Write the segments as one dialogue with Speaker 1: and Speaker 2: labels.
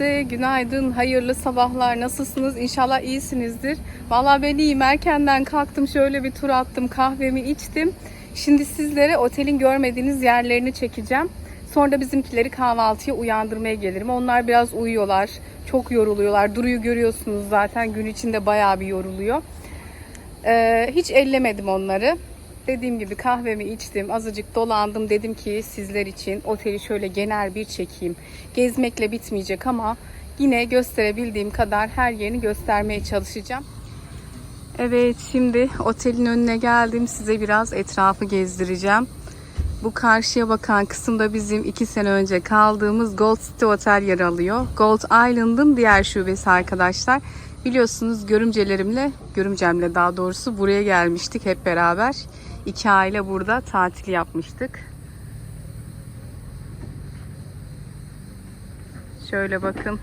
Speaker 1: Herkese günaydın, hayırlı sabahlar. Nasılsınız? İnşallah iyisinizdir. Vallahi ben iyiyim. Erkenden kalktım, şöyle bir tur attım, kahvemi içtim. Şimdi sizlere otelin görmediğiniz yerlerini çekeceğim. Sonra da bizimkileri kahvaltıya uyandırmaya gelirim. Onlar biraz uyuyorlar, çok yoruluyorlar. Duru'yu görüyorsunuz zaten gün içinde bayağı bir yoruluyor. Ee, hiç ellemedim onları. Dediğim gibi kahvemi içtim, azıcık dolandım. Dedim ki sizler için oteli şöyle genel bir çekeyim. Gezmekle bitmeyecek ama yine gösterebildiğim kadar her yerini göstermeye çalışacağım. Evet, şimdi otelin önüne geldim. Size biraz etrafı gezdireceğim. Bu karşıya bakan kısımda bizim iki sene önce kaldığımız Gold City Otel yer alıyor. Gold Island'ın diğer şubesi arkadaşlar. Biliyorsunuz görümcelerimle, görümcemle daha doğrusu buraya gelmiştik hep beraber. İki aile burada tatil yapmıştık. Şöyle bakın.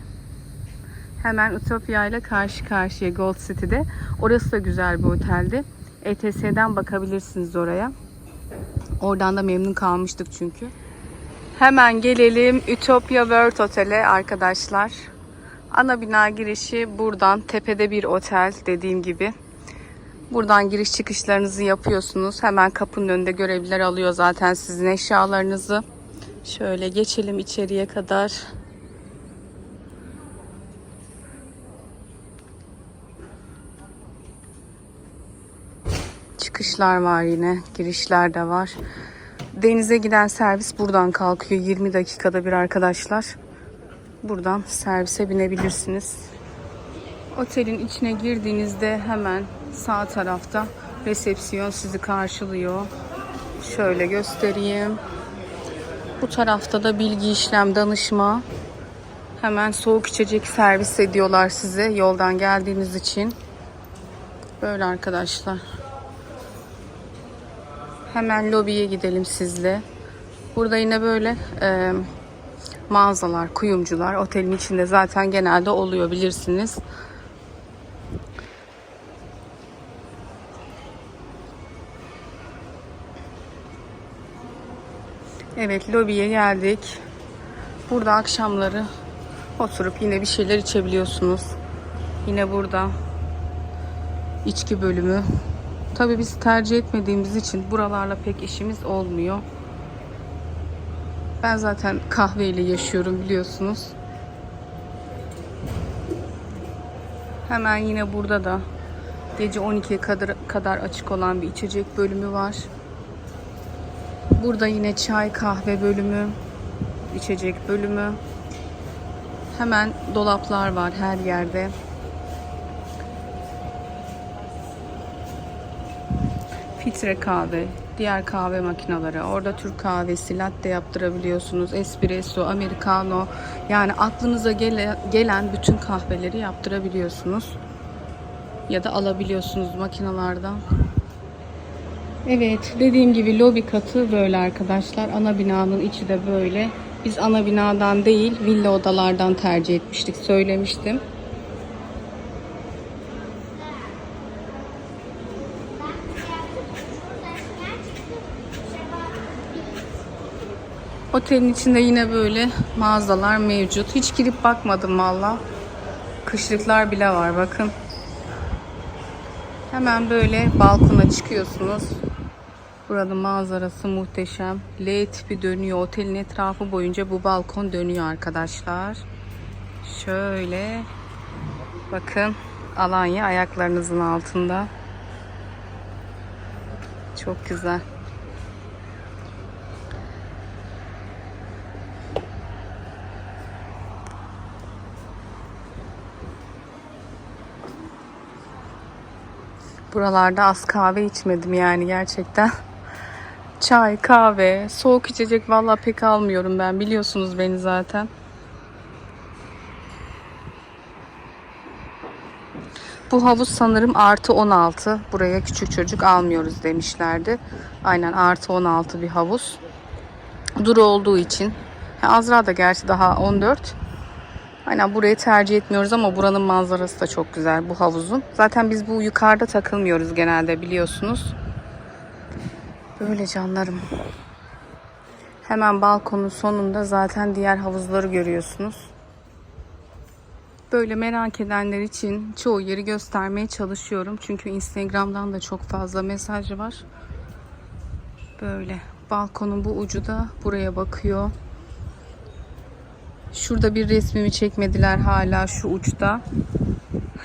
Speaker 1: Hemen Utopia ile karşı karşıya Gold City'de. Orası da güzel bir oteldi. ETS'den bakabilirsiniz oraya. Oradan da memnun kalmıştık çünkü. Hemen gelelim Utopia World Otel'e arkadaşlar. Ana bina girişi buradan. Tepede bir otel dediğim gibi. Buradan giriş çıkışlarınızı yapıyorsunuz. Hemen kapının önünde görevliler alıyor zaten sizin eşyalarınızı. Şöyle geçelim içeriye kadar. Çıkışlar var yine. Girişler de var. Denize giden servis buradan kalkıyor. 20 dakikada bir arkadaşlar. Buradan servise binebilirsiniz. Otelin içine girdiğinizde hemen sağ tarafta resepsiyon sizi karşılıyor. Şöyle göstereyim. Bu tarafta da bilgi işlem danışma. Hemen soğuk içecek servis ediyorlar size yoldan geldiğiniz için. Böyle arkadaşlar. Hemen lobiye gidelim sizle. Burada yine böyle e, mağazalar, kuyumcular otelin içinde zaten genelde oluyor bilirsiniz. Evet lobiye geldik. Burada akşamları oturup yine bir şeyler içebiliyorsunuz. Yine burada içki bölümü. Tabii biz tercih etmediğimiz için buralarla pek işimiz olmuyor. Ben zaten kahveyle yaşıyorum biliyorsunuz. Hemen yine burada da gece 12'ye kadar, kadar açık olan bir içecek bölümü var. Burada yine çay kahve bölümü, içecek bölümü. Hemen dolaplar var her yerde. Filtre kahve, diğer kahve makineleri. Orada Türk kahvesi, latte yaptırabiliyorsunuz. Espresso, americano. Yani aklınıza gele, gelen bütün kahveleri yaptırabiliyorsunuz. Ya da alabiliyorsunuz makinalardan. Evet, dediğim gibi lobi katı böyle arkadaşlar. Ana binanın içi de böyle. Biz ana binadan değil, villa odalardan tercih etmiştik, söylemiştim. Otelin içinde yine böyle mağazalar mevcut. Hiç girip bakmadım valla. Kışlıklar bile var bakın. Hemen böyle balkona çıkıyorsunuz. Buranın manzarası muhteşem. L tipi dönüyor. Otelin etrafı boyunca bu balkon dönüyor arkadaşlar. Şöyle bakın Alanya ayaklarınızın altında. Çok güzel. Buralarda az kahve içmedim yani gerçekten. Çay, kahve, soğuk içecek valla pek almıyorum ben. Biliyorsunuz beni zaten. Bu havuz sanırım artı 16. Buraya küçük çocuk almıyoruz demişlerdi. Aynen artı 16 bir havuz. Duru olduğu için. Azra da gerçi daha 14. Aynen burayı tercih etmiyoruz ama buranın manzarası da çok güzel bu havuzun. Zaten biz bu yukarıda takılmıyoruz genelde biliyorsunuz. Böyle canlarım. Hemen balkonun sonunda zaten diğer havuzları görüyorsunuz. Böyle merak edenler için çoğu yeri göstermeye çalışıyorum. Çünkü Instagram'dan da çok fazla mesaj var. Böyle balkonun bu ucu da buraya bakıyor. Şurada bir resmimi çekmediler hala şu uçta.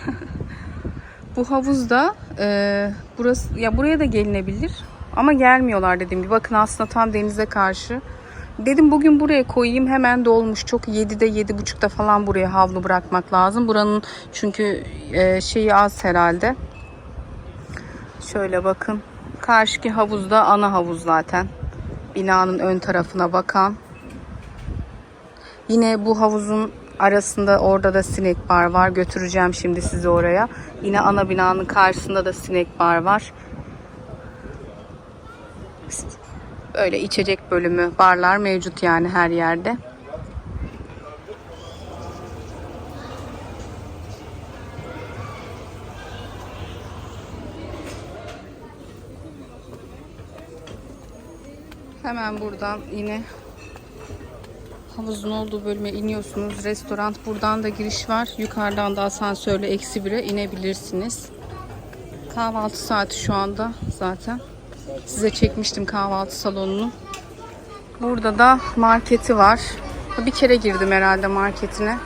Speaker 1: bu havuzda e, burası ya buraya da gelinebilir ama gelmiyorlar dediğim gibi. Bakın aslında tam denize karşı. Dedim bugün buraya koyayım hemen dolmuş. Çok 7'de 7.30'da falan buraya havlu bırakmak lazım. Buranın çünkü e, şeyi az herhalde. Şöyle bakın. Karşıki havuzda ana havuz zaten. Binanın ön tarafına bakan. Yine bu havuzun arasında orada da sinek bar var. Götüreceğim şimdi sizi oraya. Yine ana binanın karşısında da sinek bar var. Böyle içecek bölümü, barlar mevcut yani her yerde. Hemen buradan yine havuzun olduğu bölüme iniyorsunuz. Restoran buradan da giriş var. Yukarıdan da asansörle eksi bire inebilirsiniz. Kahvaltı saati şu anda zaten. Size çekmiştim kahvaltı salonunu. Burada da marketi var. Bir kere girdim herhalde marketine.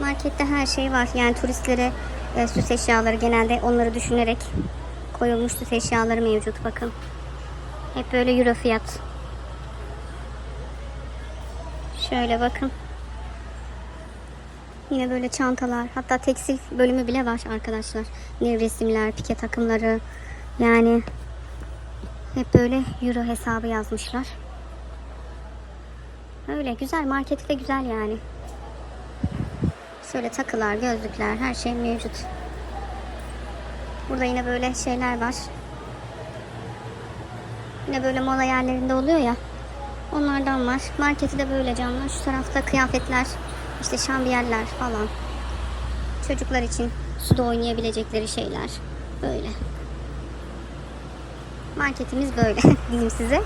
Speaker 2: Markette her şey var. Yani turistlere e, süs eşyaları genelde onları düşünerek koyulmuş süs eşyaları mevcut bakın. Hep böyle euro fiyat. Şöyle bakın. Yine böyle çantalar. Hatta tekstil bölümü bile var arkadaşlar. Nevresimler, pike takımları. Yani hep böyle euro hesabı yazmışlar. Öyle güzel. Marketi de güzel yani. Şöyle takılar, gözlükler, her şey mevcut. Burada yine böyle şeyler var. Yine böyle mola yerlerinde oluyor ya. Onlardan var. Marketi de böyle canlı. Şu tarafta kıyafetler, işte şambiyerler falan. Çocuklar için suda oynayabilecekleri şeyler. Böyle. Marketimiz böyle diyeyim size.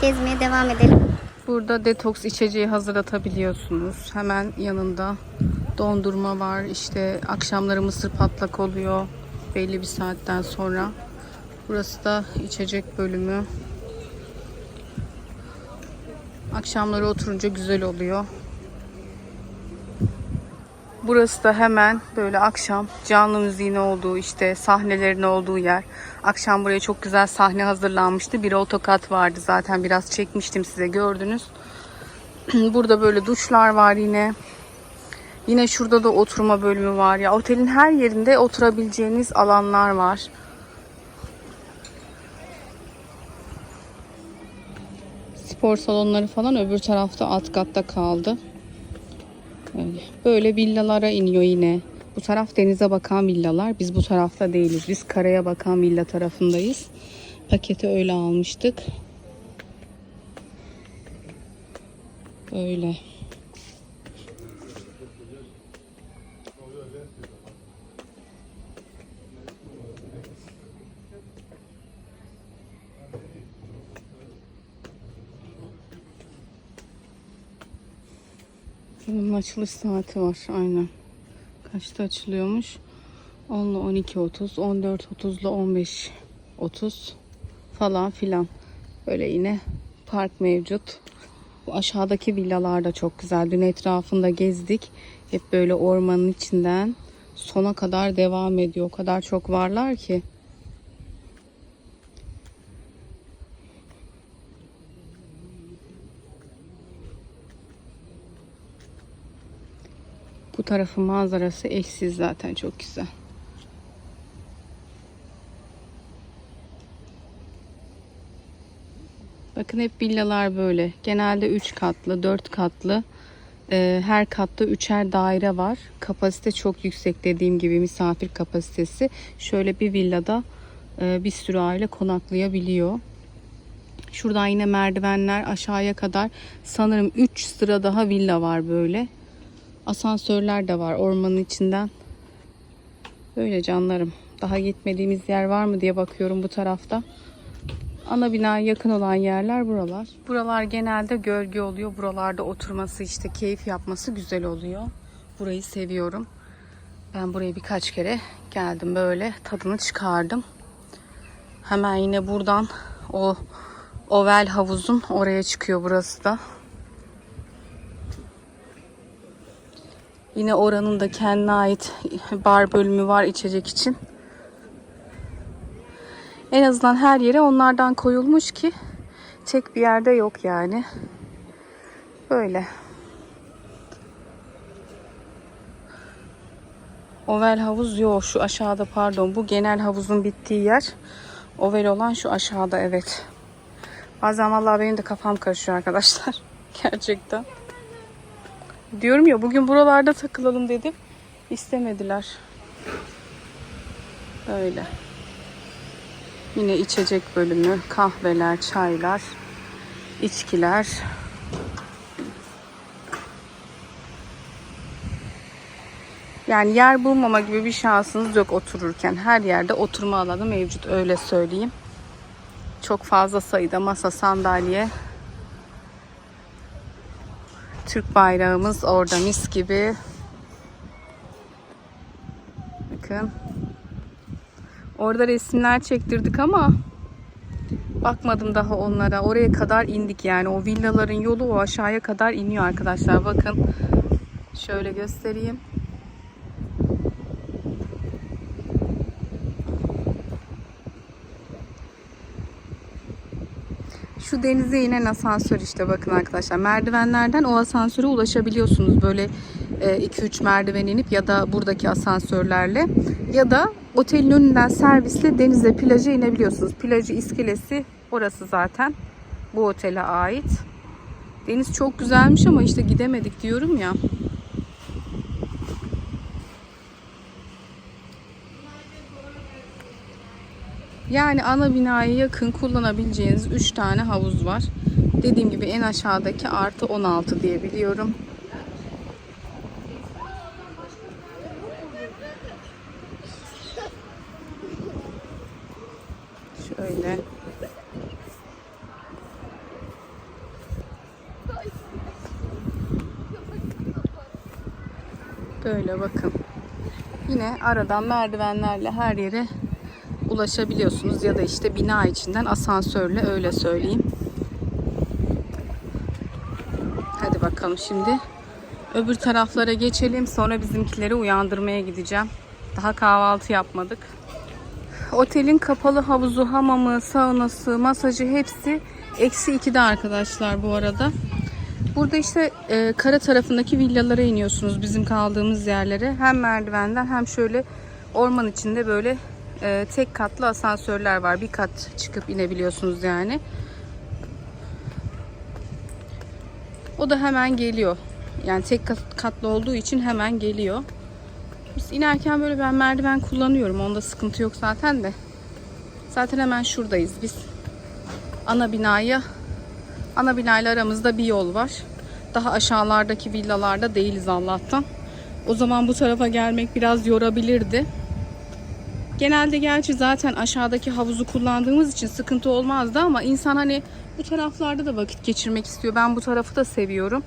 Speaker 2: Gezmeye devam edelim.
Speaker 1: Burada detoks içeceği hazırlatabiliyorsunuz. Hemen yanında dondurma var. İşte akşamları mısır patlak oluyor belli bir saatten sonra. Burası da içecek bölümü. Akşamları oturunca güzel oluyor. Burası da hemen böyle akşam canlı müziğin olduğu işte sahnelerin olduğu yer. Akşam buraya çok güzel sahne hazırlanmıştı. Bir otokat vardı zaten biraz çekmiştim size gördünüz. Burada böyle duşlar var yine. Yine şurada da oturma bölümü var ya. Otelin her yerinde oturabileceğiniz alanlar var. Spor salonları falan öbür tarafta alt katta kaldı. Böyle, villalara iniyor yine. Bu taraf denize bakan villalar. Biz bu tarafta değiliz. Biz karaya bakan villa tarafındayız. Paketi öyle almıştık. Böyle. Bunun açılış saati var aynen. Kaçta açılıyormuş? 10 ile 12.30, 14.30 ile 15.30 falan filan. Böyle yine park mevcut. Bu aşağıdaki villalar da çok güzel. Dün etrafında gezdik. Hep böyle ormanın içinden sona kadar devam ediyor. O kadar çok varlar ki. Bu tarafın manzarası eşsiz zaten çok güzel. Bakın hep villalar böyle. Genelde 3 katlı, 4 katlı Ee, her katta üçer daire var. Kapasite çok yüksek dediğim gibi misafir kapasitesi. Şöyle bir villada e, bir sürü aile konaklayabiliyor. Şuradan yine merdivenler aşağıya kadar sanırım 3 sıra daha villa var böyle. Asansörler de var ormanın içinden. Böyle canlarım. Daha gitmediğimiz yer var mı diye bakıyorum bu tarafta. Ana binaya yakın olan yerler buralar. Buralar genelde gölge oluyor. Buralarda oturması işte keyif yapması güzel oluyor. Burayı seviyorum. Ben buraya birkaç kere geldim böyle tadını çıkardım. Hemen yine buradan o oval havuzun oraya çıkıyor burası da. Yine oranın da kendine ait bar bölümü var içecek için. En azından her yere onlardan koyulmuş ki tek bir yerde yok yani. Böyle. Oval havuz yok şu aşağıda pardon. Bu genel havuzun bittiği yer. Oval olan şu aşağıda evet. Bazen vallahi benim de kafam karışıyor arkadaşlar. Gerçekten. Diyorum ya bugün buralarda takılalım dedim. İstemediler. Böyle. Yine içecek bölümü, kahveler, çaylar, içkiler. Yani yer bulmama gibi bir şansınız yok otururken. Her yerde oturma alanı mevcut öyle söyleyeyim. Çok fazla sayıda masa, sandalye. Türk bayrağımız orada mis gibi. Bakın. Orada resimler çektirdik ama bakmadım daha onlara. Oraya kadar indik yani. O villaların yolu o aşağıya kadar iniyor arkadaşlar. Bakın. Şöyle göstereyim. Şu denize inen asansör işte bakın arkadaşlar. Merdivenlerden o asansöre ulaşabiliyorsunuz. Böyle 2-3 merdiven inip ya da buradaki asansörlerle ya da otelin önünden servisle denize plaja inebiliyorsunuz. Plajı iskelesi orası zaten. Bu otele ait. Deniz çok güzelmiş ama işte gidemedik diyorum ya. Yani ana binaya yakın kullanabileceğiniz 3 tane havuz var. Dediğim gibi en aşağıdaki artı 16 diye biliyorum. Şöyle. Böyle bakın. Yine aradan merdivenlerle her yere ulaşabiliyorsunuz ya da işte bina içinden asansörle öyle söyleyeyim. Hadi bakalım şimdi öbür taraflara geçelim. Sonra bizimkileri uyandırmaya gideceğim. Daha kahvaltı yapmadık. Otelin kapalı havuzu, hamamı, saunası, masajı hepsi eksi 2'de arkadaşlar bu arada. Burada işte e, kara tarafındaki villalara iniyorsunuz bizim kaldığımız yerlere. Hem merdivenden hem şöyle orman içinde böyle e, tek katlı asansörler var. Bir kat çıkıp inebiliyorsunuz yani. O da hemen geliyor. Yani tek katlı olduğu için hemen geliyor. Biz inerken böyle ben merdiven kullanıyorum. Onda sıkıntı yok zaten de. Zaten hemen şuradayız biz. Ana binaya ana binayla aramızda bir yol var. Daha aşağılardaki villalarda değiliz Allah'tan. O zaman bu tarafa gelmek biraz yorabilirdi. Genelde gerçi zaten aşağıdaki havuzu kullandığımız için sıkıntı olmazdı ama insan hani bu taraflarda da vakit geçirmek istiyor. Ben bu tarafı da seviyorum.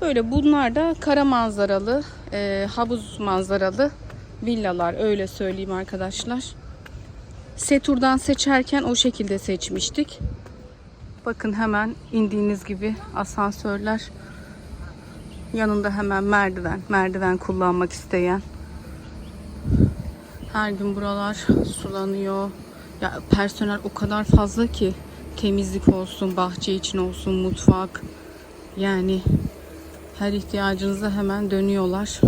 Speaker 1: Böyle bunlar da kara manzaralı, e, havuz manzaralı villalar öyle söyleyeyim arkadaşlar. Setur'dan seçerken o şekilde seçmiştik. Bakın hemen indiğiniz gibi asansörler. Yanında hemen merdiven. Merdiven kullanmak isteyen. Her gün buralar sulanıyor. Ya personel o kadar fazla ki temizlik olsun, bahçe için olsun, mutfak. Yani her ihtiyacınıza hemen dönüyorlar.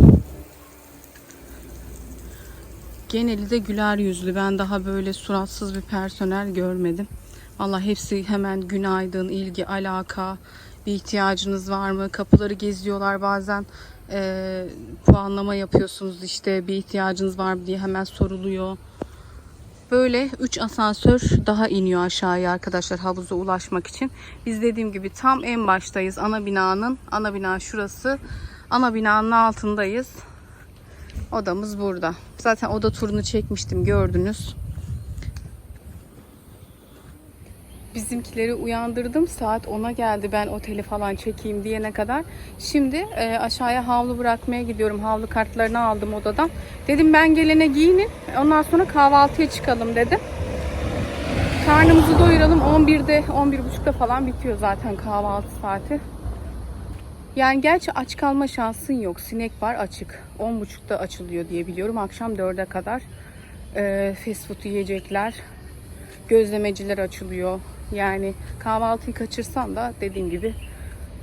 Speaker 1: Geneli de güler yüzlü. Ben daha böyle suratsız bir personel görmedim. Allah hepsi hemen günaydın, ilgi, alaka. Bir ihtiyacınız var mı? Kapıları geziyorlar bazen. Ee, puanlama yapıyorsunuz işte bir ihtiyacınız var mı diye hemen soruluyor. Böyle 3 asansör daha iniyor aşağıya arkadaşlar havuza ulaşmak için. Biz dediğim gibi tam en baştayız ana binanın. Ana bina şurası. Ana binanın altındayız. Odamız burada. Zaten oda turunu çekmiştim gördünüz. Bizimkileri uyandırdım. Saat 10'a geldi ben oteli falan çekeyim diyene kadar. Şimdi e, aşağıya havlu bırakmaya gidiyorum. Havlu kartlarını aldım odadan. Dedim ben gelene giyinin. Ondan sonra kahvaltıya çıkalım dedim. Karnımızı doyuralım. 11'de, 11.30'da falan bitiyor zaten kahvaltı saati. Yani gerçi aç kalma şansın yok. Sinek var açık. 10.30'da açılıyor diye biliyorum. Akşam 4'e kadar e, fast food yiyecekler, gözlemeciler açılıyor. Yani kahvaltıyı kaçırsan da dediğim gibi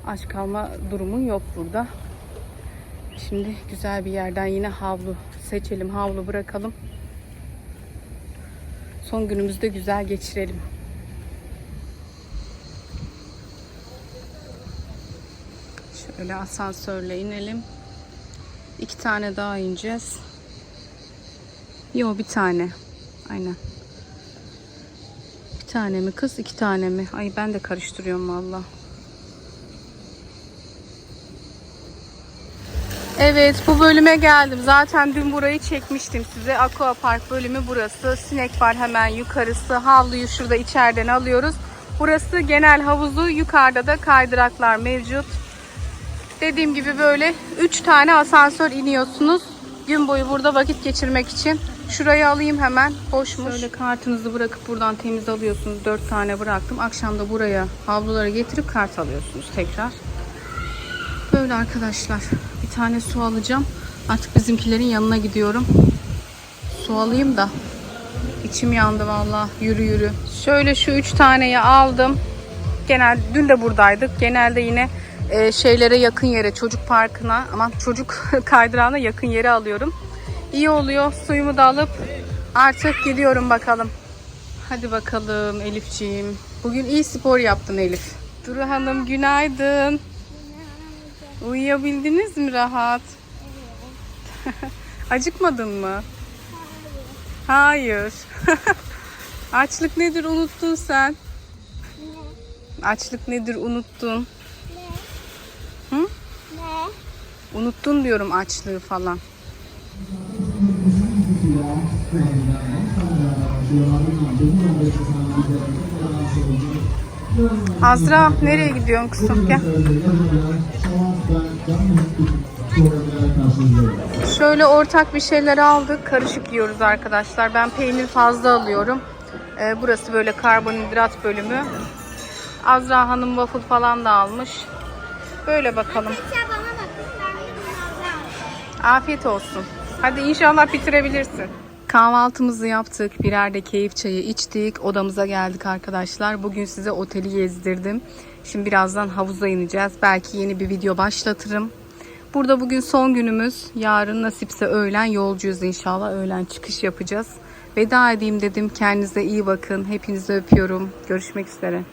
Speaker 1: aç kalma durumun yok burada. Şimdi güzel bir yerden yine havlu seçelim, havlu bırakalım. Son günümüzü de güzel geçirelim. Şöyle asansörle inelim. İki tane daha ineceğiz. Yo bir tane. Aynen. Tane mi kız iki tane mi? Ay ben de karıştırıyorum valla. Evet bu bölüme geldim. Zaten dün burayı çekmiştim size. Aqua Park bölümü burası. Sinek var hemen yukarısı. Havluyu şurada içeriden alıyoruz. Burası genel havuzu. Yukarıda da kaydıraklar mevcut. Dediğim gibi böyle 3 tane asansör iniyorsunuz. Gün boyu burada vakit geçirmek için. Şurayı alayım hemen. Boşmuş. Şöyle kartınızı bırakıp buradan temiz alıyorsunuz. 4 tane bıraktım. Akşam da buraya havluları getirip kart alıyorsunuz tekrar. Böyle arkadaşlar. Bir tane su alacağım. Artık bizimkilerin yanına gidiyorum. Su alayım da. İçim yandı valla. Yürü yürü. Şöyle şu üç taneyi aldım. Genel dün de buradaydık. Genelde yine e, şeylere yakın yere çocuk parkına aman çocuk kaydırağına yakın yere alıyorum. İyi oluyor. Suyumu da alıp artık gidiyorum bakalım. Hadi bakalım Elifciğim. Bugün iyi spor yaptın Elif. Duru Hanım günaydın. Uyuyabildiniz mi rahat? Acıkmadın mı? Hayır. Açlık nedir unuttun sen? Açlık nedir unuttun? Hı? Unuttun diyorum açlığı falan. Azra nereye gidiyorsun kızım? Gel. Şöyle ortak bir şeyler aldık. Karışık yiyoruz arkadaşlar. Ben peynir fazla alıyorum. Ee, burası böyle karbonhidrat bölümü. Azra Hanım waffle falan da almış. Böyle bakalım. Afiyet olsun. Hadi inşallah bitirebilirsin. Kahvaltımızı yaptık. Birer de keyif çayı içtik. Odamıza geldik arkadaşlar. Bugün size oteli gezdirdim. Şimdi birazdan havuza ineceğiz. Belki yeni bir video başlatırım. Burada bugün son günümüz. Yarın nasipse öğlen yolcuyuz inşallah. Öğlen çıkış yapacağız. Veda edeyim dedim. Kendinize iyi bakın. Hepinizi öpüyorum. Görüşmek üzere.